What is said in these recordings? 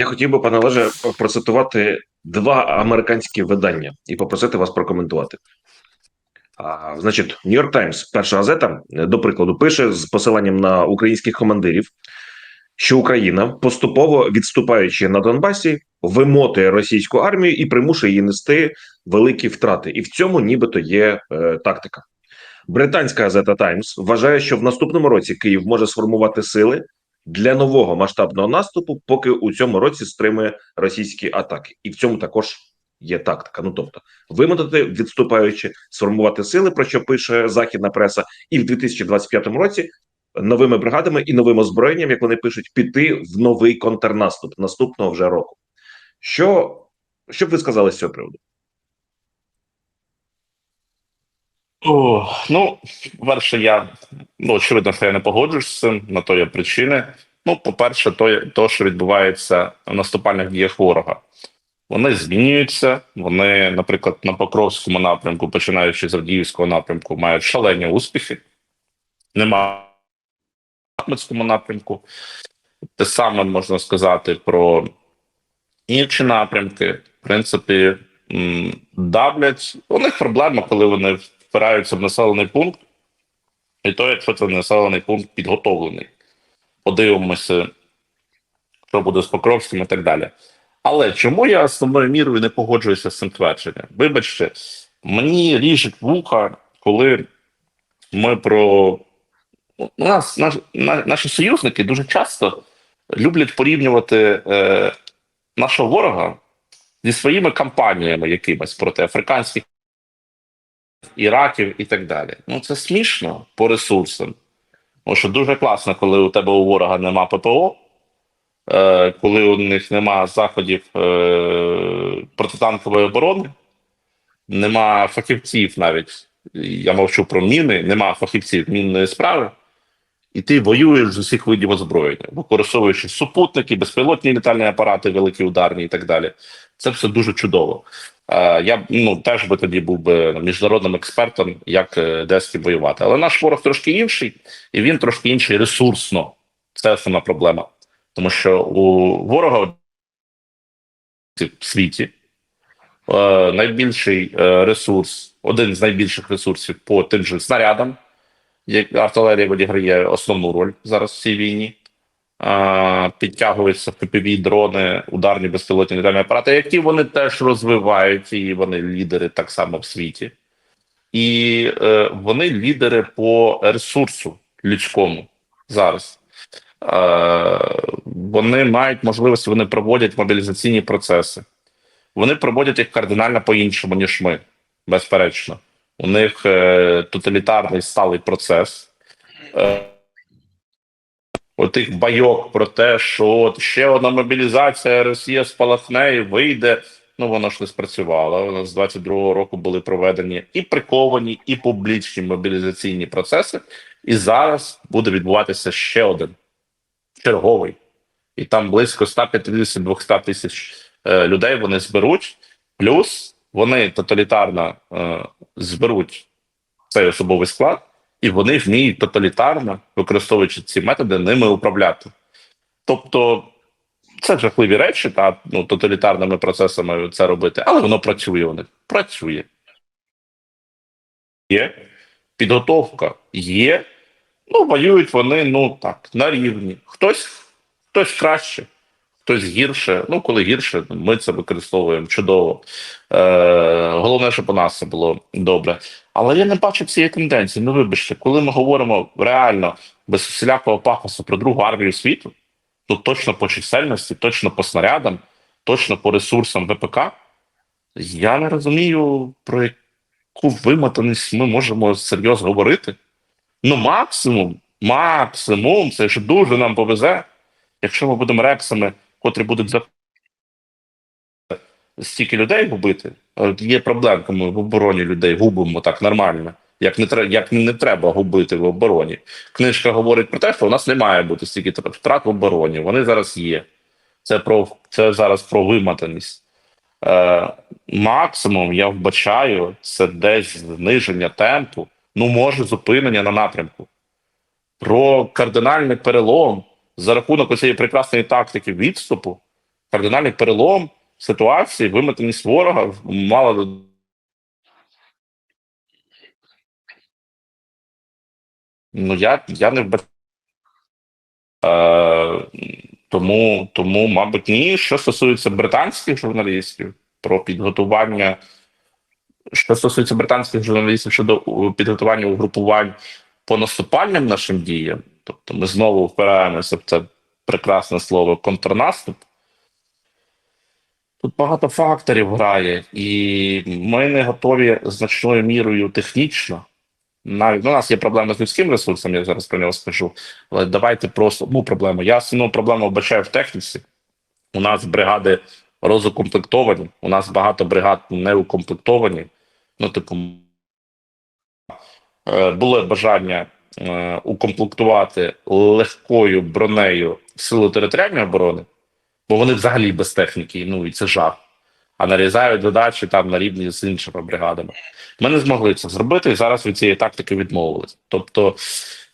Я хотів би, пане Олеже, процитувати два американські видання і попросити вас прокоментувати. А, значить, Нью-Йорк Таймс, перша газета, до прикладу, пише з посиланням на українських командирів, що Україна, поступово відступаючи на Донбасі, вимотує російську армію і примушує її нести великі втрати. І в цьому нібито є е, тактика. Британська газета Таймс вважає, що в наступному році Київ може сформувати сили для нового масштабного наступу, поки у цьому році стримує російські атаки, і в цьому також є тактика. Ну тобто, вимотати відступаючи, сформувати сили, про що пише західна преса, і в 2025 році новими бригадами і новим озброєнням, як вони пишуть, піти в новий контрнаступ наступного вже року. Що, що б ви сказали з цього приводу? О, ну, перше, я ну, очевидно, що я не погоджуюсь з цим, на то є причини. Ну, по-перше, то, то, що відбувається в наступальних діях ворога. Вони змінюються. Вони, наприклад, на Покровському напрямку, починаючи з Авдіївського напрямку, мають шалені успіхи. Нема на Бахмутському напрямку. Те саме можна сказати про інші напрямки. В принципі, давлять. У них проблема, коли вони впираються в населений пункт, і то, якщо цей населений пункт підготовлений. Подивимося, що буде з Покровським і так далі. Але чому я основною мірою не погоджуюся з цим твердженням? Вибачте, мені ріжуть вуха, коли ми про Ну, нас наш, наші союзники дуже часто люблять порівнювати е, нашого ворога зі своїми кампаніями якимись проти африканських іраків і так далі. Ну це смішно по ресурсам. Тому що дуже класно, коли у тебе у ворога нема ППО, е, коли у них нема заходів е, протитанкової оборони, нема фахівців навіть. Я мовчу про міни, нема фахівців мінної справи, і ти воюєш з усіх видів озброєння, використовуючи супутники, безпілотні літальні апарати, великі ударні і так далі. Це все дуже чудово. Я ну теж би тоді був би міжнародним експертом, як е, де з ким воювати. Але наш ворог трошки інший, і він трошки інший ресурсно. Це основна проблема. Тому що у ворога в світі е, найбільший е, ресурс, один з найбільших ресурсів по тим же снарядам, артилерія відіграє основну роль зараз в цій війні. Підтягуються ППВ, дрони, ударні безпілотні літальні апарати, які вони теж розвивають, і вони лідери так само в світі. І е, вони лідери по ресурсу людському зараз. Е, вони мають можливість, вони проводять мобілізаційні процеси. Вони проводять їх кардинально по-іншому, ніж ми, безперечно. У них е, тоталітарний сталий процес. Е, Отих байок про те, що от ще одна мобілізація, Росія спалахне і вийде. Ну, воно ж не спрацювало. У з 22-го року були проведені і приковані, і публічні мобілізаційні процеси. І зараз буде відбуватися ще один черговий. І там близько 150-200 тисяч е, людей вони зберуть. Плюс вони тоталітарно е, зберуть цей особовий склад, і вони вміють тоталітарно, використовуючи ці методи, ними управляти. Тобто це жахливі речі, та ну, тоталітарними процесами це робити, але воно працює у них. Працює. Є підготовка, є. Ну, воюють вони, ну так, на рівні. Хтось, хтось краще, хтось гірше. Ну, коли гірше, ми це використовуємо чудово. Е, Головне, щоб у нас це було добре. Але я не бачу цієї тенденції. Ну, вибачте, коли ми говоримо реально без всілякого пафосу про другу армію світу, то точно по чисельності, точно по снарядам, точно по ресурсам ВПК, я не розумію, про яку вимотаність ми можемо серйозно говорити. Ну, максимум, максимум, це ж дуже нам повезе, якщо ми будемо рексами, котрі будуть за стільки людей губити. Є проблемка, ми в обороні людей губимо так нормально. Як не треба, як не треба губити в обороні. Книжка говорить про те, що у нас не має бути стільки втрат в обороні. Вони зараз є. Це про це зараз про вимотаність. Е, максимум я вбачаю це десь зниження темпу, ну може зупинення на напрямку. Про кардинальний перелом за рахунок цієї прекрасної тактики відступу кардинальний перелом ситуації, виметеність ворога, мало Ну, я, я не вбачаю. Е, тому, тому, мабуть, ні. Що стосується британських журналістів про підготування. Що стосується британських журналістів щодо підготування угрупувань по наступальним нашим діям, тобто ми знову впираємося в це прекрасне слово контрнаступ. Тут багато факторів грає, і ми не готові значною мірою технічно. Навіть ну, у нас є проблеми з людським ресурсом, я зараз про нього скажу. Але давайте просто ну, проблему. Я основну проблему вбачаю в техніці. У нас бригади розукомплектовані, у нас багато бригад не укомплектовані. Ну, типу, е, було бажання укомплектувати легкою бронею сили територіальної оборони, бо вони взагалі без техніки, ну і це жах. А нарізають задачі там на рівні з іншими бригадами. Ми не змогли це зробити, і зараз від цієї тактики відмовились. Тобто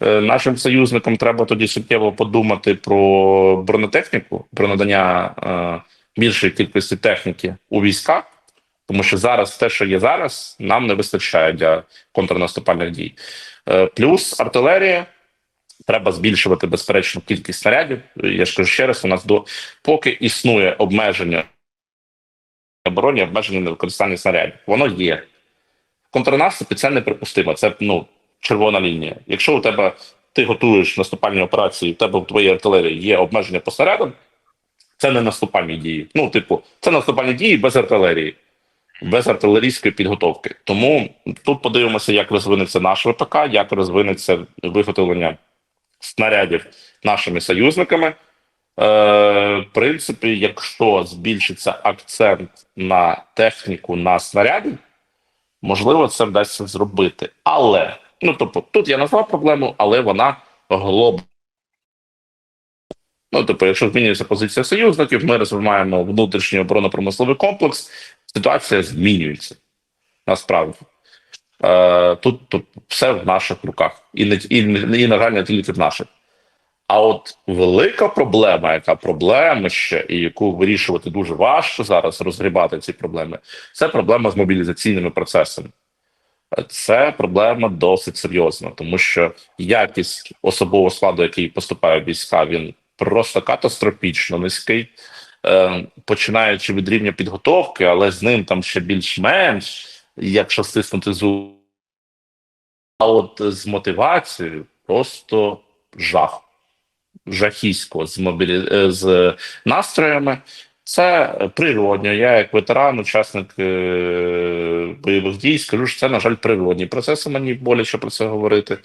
е, нашим союзникам треба тоді суттєво подумати про бронетехніку, про надання е, більшої кількості техніки у військах, тому що зараз те, що є зараз, нам не вистачає для контрнаступальних дій. Е, плюс артилерія. Треба збільшувати безперечно кількість снарядів. Я ж кажу ще раз, у нас до поки існує обмеження обороні, обмеження на використання снарядів. Воно є. В контрнаступі це неприпустимо. Це ну, червона лінія. Якщо у тебе ти готуєш наступальні операції, у тебе в твоїй артилерії є обмеження по снарядам, це не наступальні дії. Ну, типу, це наступальні дії без артилерії, без артилерійської підготовки. Тому тут подивимося, як розвинеться наш ВПК, як розвинеться виготовлення снарядів нашими союзниками. Е, в принципі, якщо збільшиться акцент на техніку на снаряді, можливо, це вдасться зробити. Але, ну тобто, тут я назвав проблему, але вона глобальна. Ну, тобто, якщо змінюється позиція союзників, ми розвиваємо внутрішній оборонно-промисловий комплекс, ситуація змінюється. Насправді. Е, тут, тут все в наших руках, і не і, і на жаль, не тільки в наших. А от велика проблема, яка проблема ще, і яку вирішувати дуже важко зараз розгрібати ці проблеми, це проблема з мобілізаційними процесами. Це проблема досить серйозна, тому що якість особового складу, який поступає в війська, він просто катастрофічно низький, починаючи від рівня підготовки, але з ним там ще більш-менш, якщо стиснути зуб. А от з мотивацією просто жах. Жахісько з мобілі... е, з настроями. Це природньо. Я, як ветеран, учасник е... бойових дій, скажу, що це, на жаль, природні процеси. Мені боляче про це говорити.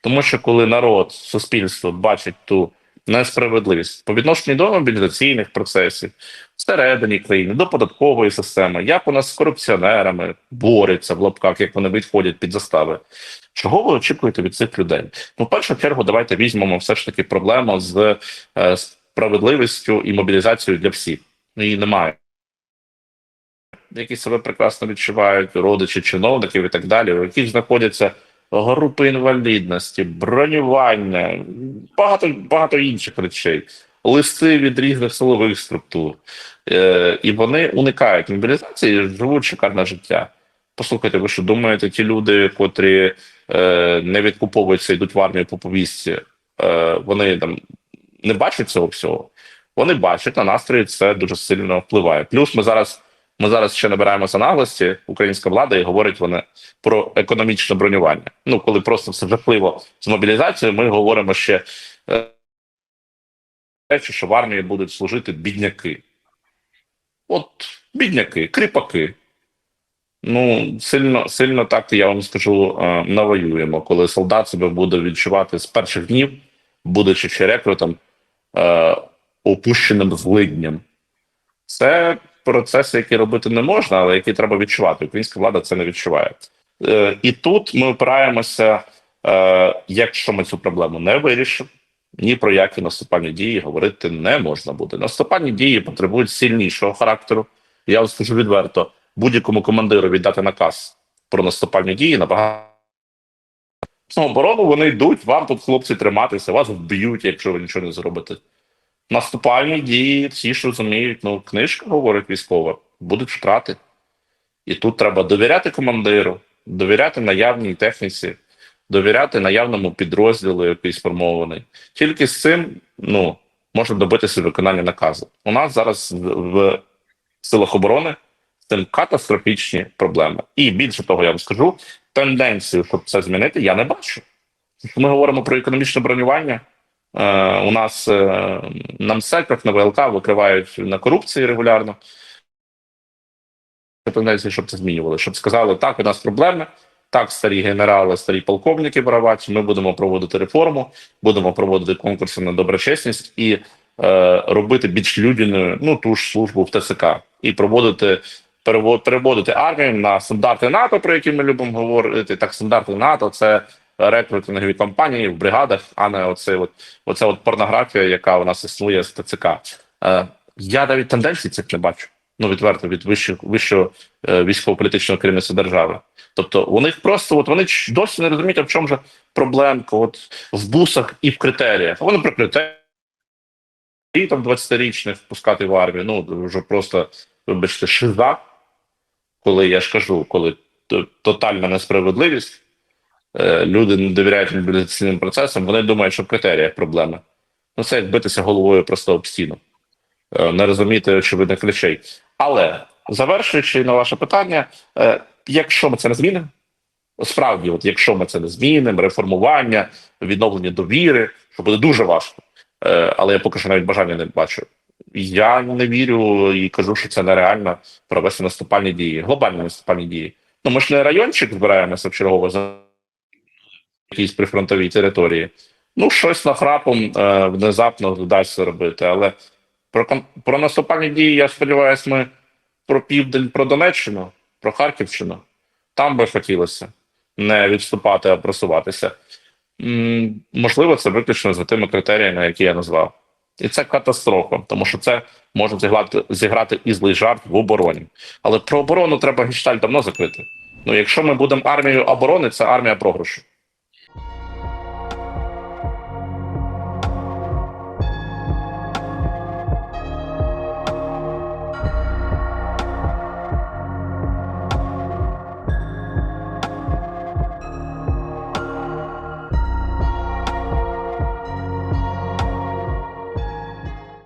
Тому що коли народ, суспільство бачить ту несправедливість по відношенню до мобілізаційних процесів всередині країни, до податкової системи, як нас з корупціонерами борються в лапках, як вони відходять під застави. Чого ви очікуєте від цих людей? Ну, в першу чергу, давайте візьмемо все ж таки проблему з е, справедливістю і мобілізацією для всіх. Ну, її немає. Які себе прекрасно відчувають, родичі чиновників і так далі, у яких знаходяться групи інвалідності, бронювання, багато, багато інших речей, листи від різних силових структур. Е, і вони уникають мобілізації, живуть шикарне життя. Послухайте, ви що думаєте, ті люди, котрі е, не відкуповуються, йдуть в армію по повістці, е, вони там не бачать цього всього. Вони бачать на настрої, це дуже сильно впливає. Плюс ми зараз ми зараз ще набираємося наглості, українська влада і говорить вони про економічне бронювання. Ну, коли просто все жахливо з мобілізацією, ми говоримо ще речі, що в армії будуть служити бідняки. От бідняки, кріпаки. Ну, сильно, сильно так, я вам скажу, е, навоюємо, коли солдат себе буде відчувати з перших днів, будучи ще рекрутом, е, опущеним злидням. Це процеси, які робити не можна, але які треба відчувати. Українська влада це не відчуває. Е, і тут ми опираємося, е, якщо ми цю проблему не вирішимо, ні про які наступальні дії говорити не можна буде. Наступальні дії потребують сильнішого характеру. Я вам скажу відверто, будь-якому командиру віддати наказ про наступальні дії набагато. Ну, оборону вони йдуть, вам тут хлопці триматися, вас вб'ють, якщо ви нічого не зробите. Наступальні дії, всі ж розуміють, ну, книжка говорить військова, будуть втрати. І тут треба довіряти командиру, довіряти наявній техніці, довіряти наявному підрозділу, який сформований. Тільки з цим ну, можна добитися виконання наказу. У нас зараз в, силах оборони з цим катастрофічні проблеми. І більше того, я вам скажу, тенденцію, щоб це змінити, я не бачу. Ми говоримо про економічне бронювання. Е, у нас е, на МСЕКах, на ВЛК викривають на корупції регулярно. Щоб це змінювали, щоб сказали, так, у нас проблеми, так, старі генерали, старі полковники воровать, ми будемо проводити реформу, будемо проводити конкурси на доброчесність і е, робити більш людяною ну, ту ж службу в ТСК і проводити перево- переводити армію на стандарти НАТО, про які ми любимо говорити. Так, стандарти НАТО це рекрутингові кампанії в бригадах, а не оце от, оце от порнографія, яка у нас існує з ТЦК. Е, я навіть тенденцій цих не бачу. Ну, відверто від вищого, вищого е, військово-політичного керівництва держави. Тобто у них просто от вони досі не розуміють, в чому же проблемка от в бусах і в критеріях. Вони про критерії і там 20-річних впускати в армію. Ну вже просто, вибачте, шиза, коли я ж кажу, коли тотальна несправедливість, люди не довіряють мобілізаційним процесам, вони думають, що в критеріях проблема. Ну, це як битися головою просто об стіну, е, не розуміти очевидних речей. Але завершуючи на ваше питання, е, якщо ми це не змінимо, справді, от якщо ми це не змінимо, реформування, відновлення довіри, що буде дуже важко. Е, але я поки що навіть бажання не бачу. Я не вірю і кажу, що це нереально провести наступальні дії, глобальні наступальні дії. Ну ми ж не райончик збираємося в чергово за якійсь прифронтовій території. Ну, щось нахрапом е, внезапно вдасться робити. Але про, про наступальні дії, я сподіваюся, ми про південь, про Донеччину, про Харківщину. Там би хотілося не відступати, а просуватися. М, Можливо, це виключно за тими критеріями, які я назвав. І це катастрофа, тому що це може зіграти, зіграти і злий жарт в обороні. Але про оборону треба гешталь давно закрити. Ну, якщо ми будемо армією оборони, це армія програшу.